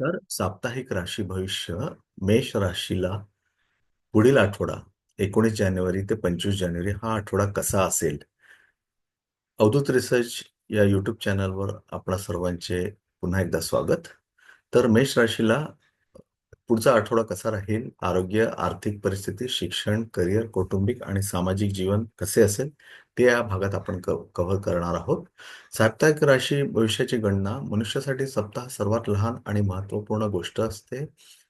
तर साप्ताहिक राशी भविष्य मेष राशीला पुढील आठवडा एकोणीस जानेवारी ते पंचवीस जानेवारी हा आठवडा कसा असेल? अवधूत रिसर्च या युट्यूब चॅनलवर आपणा सर्वांचे पुन्हा एकदा स्वागत. तर मेष राशीला पुढचा आठवडा कसा राहील? आरोग्य आर्थिक परिस्थिती शिक्षण करिअर कौटुंबिक आणि सामाजिक जीवन कसे असेल? ते या भागात आपण कव्हर करणार आहोत. साप्ताहिक राशी भविष्याची गणना मनुष्यासाठी सप्ताह सर्वात लहान आणि महत्त्वपूर्ण गोष्ट असते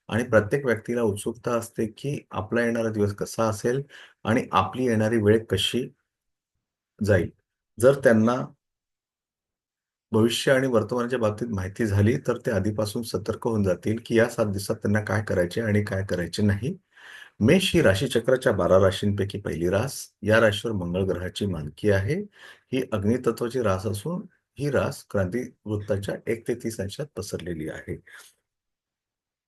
आणि प्रत्येक व्यक्तीला उत्सुकता असते की आपला येणारा दिवस कसा असेल आणि आपली येणारी वेळ कशी जाईल. जर त्यांना भविष्य आणि वर्तमानाच्या बाबतीत माहिती झाली तर ते आधीपासून सतर्क होऊन जातील की या सात दिवसात त्यांना काय करायचे आणि काय करायचे नाही. मेष ही राशीचक्राच्या बारा राशींपैकी पहिली रास या राशीवर मंगळ ग्रहाची मानकी आहे. ही अग्नितत्वाची रास असून ही रास क्रांती वृत्ताच्या एक ते तीस अंशात पसरलेली आहे.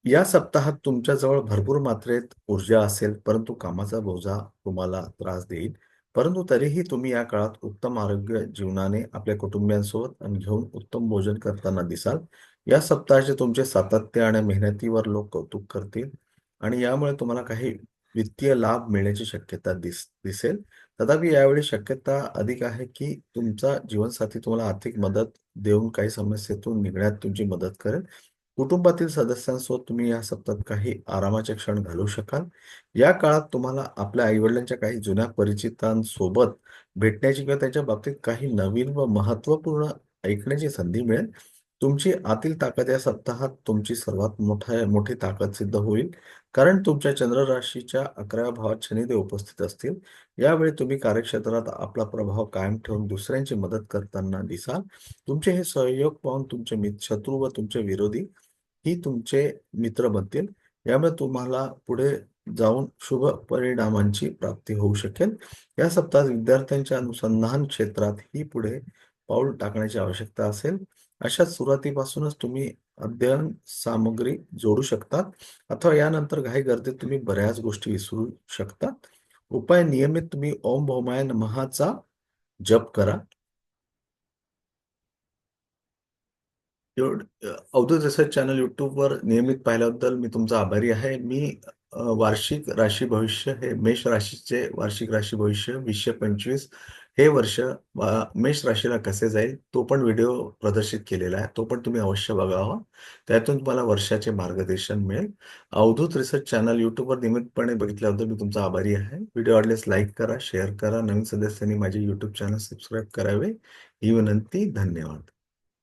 या सप्ताहात तुमच्याजवळ भरपूर मात्रेत ऊर्जा असेल परंतु कामाचा बोजा तुम्हाला त्रास देईल. परंतु तरीही तुम्ही या काळात उत्तम आरोग्य जीवनाने आपल्या कुटुंबियांसोबत आणि घेऊन उत्तम भोजन करताना दिसाल. या सप्ताहाचे तुमचे सातत्य आणि मेहनतीवर लोक कौतुक करतील. आणि यामुळे तुम्हाला काही वित्तीय लाभ मिळण्याची शक्यता दिस दिसेल. तथापि यावेळी शक्यता अधिक आहे की तुमचा जीवनसाथी तुम्हाला आर्थिक मदत देऊन काही समस्येतून निघण्यात तुमची मदत करेल. कुटुंबातील सदस्यांसोबत तुम्ही या सप्ताहात काही आरामाचे क्षण घालवू शकाल. या काळात तुम्हाला आपल्या आईवडिलांच्या काही जुन्या परिचितांसोबत भेटण्याची किंवा त्यांच्या बाबतीत काही नवीन व महत्त्वपूर्ण ऐकण्याची संधी मिळेल. तुमची आतील ताकद या सप्ताहात तुमची सर्वात मोठा मोठी ताकद सिद्ध होईल. कारण तुमच्या चंद्र राशीच्या अकराव्या भावात शनिदेव उपस्थित असतील. यावेळी तुम्ही कार्यक्षेत्रात आपला प्रभाव कायम ठेवून दुसऱ्यांची मदत करताना दिसाल. तुमचे हे सहयोग पाहून तुमचे मित्र शत्रू व तुमचे विरोधी ही तुमचे मित्र बनतील. यामुळे तुम्हाला पुढे जाऊन शुभ परिणामांची प्राप्ती होऊ शकेल. या सप्ताहात विद्यार्थ्यांच्या अनुसंधान क्षेत्रात ही पुढे पाऊल टाकण्याची आवश्यकता असेल. अशा सुरुवातीपासूनच तुम्ही अध्ययन सामग्री जोडू शकतात अथवा यानंतर घाई गर्दीत तुम्ही बऱ्याच गोष्टी विसरू शकतात. उपाय नियमित तुम्ही ओम भौमाय नमहाचा जप करा. अवधूत रिसर्च चॅनल युट्यूबवर नियमित पाहिल्याबद्दल मी तुमचा आभारी आहे. मी वार्षिक राशी भविष्य हे मेष राशीचे वार्षिक राशी भविष्य वीसशे पंचवीस हे वर्ष मेष राशीला कसे जाईल तो पण व्हिडिओ प्रदर्शित केलेला आहे. तो पण तुम्ही अवश्य बघावा हो. त्यातून तुम्हाला वर्षाचे मार्गदर्शन मिळेल. अवधूत रिसर्च चॅनल युट्यूबवर नियमितपणे बघितल्याबद्दल मी तुमचा आभारी आहे. व्हिडिओ आवडल्यास लाईक करा शेअर करा. नवीन सदस्यांनी माझे युट्यूब चॅनल सबस्क्राईब करावे. ही विनंती. धन्यवाद.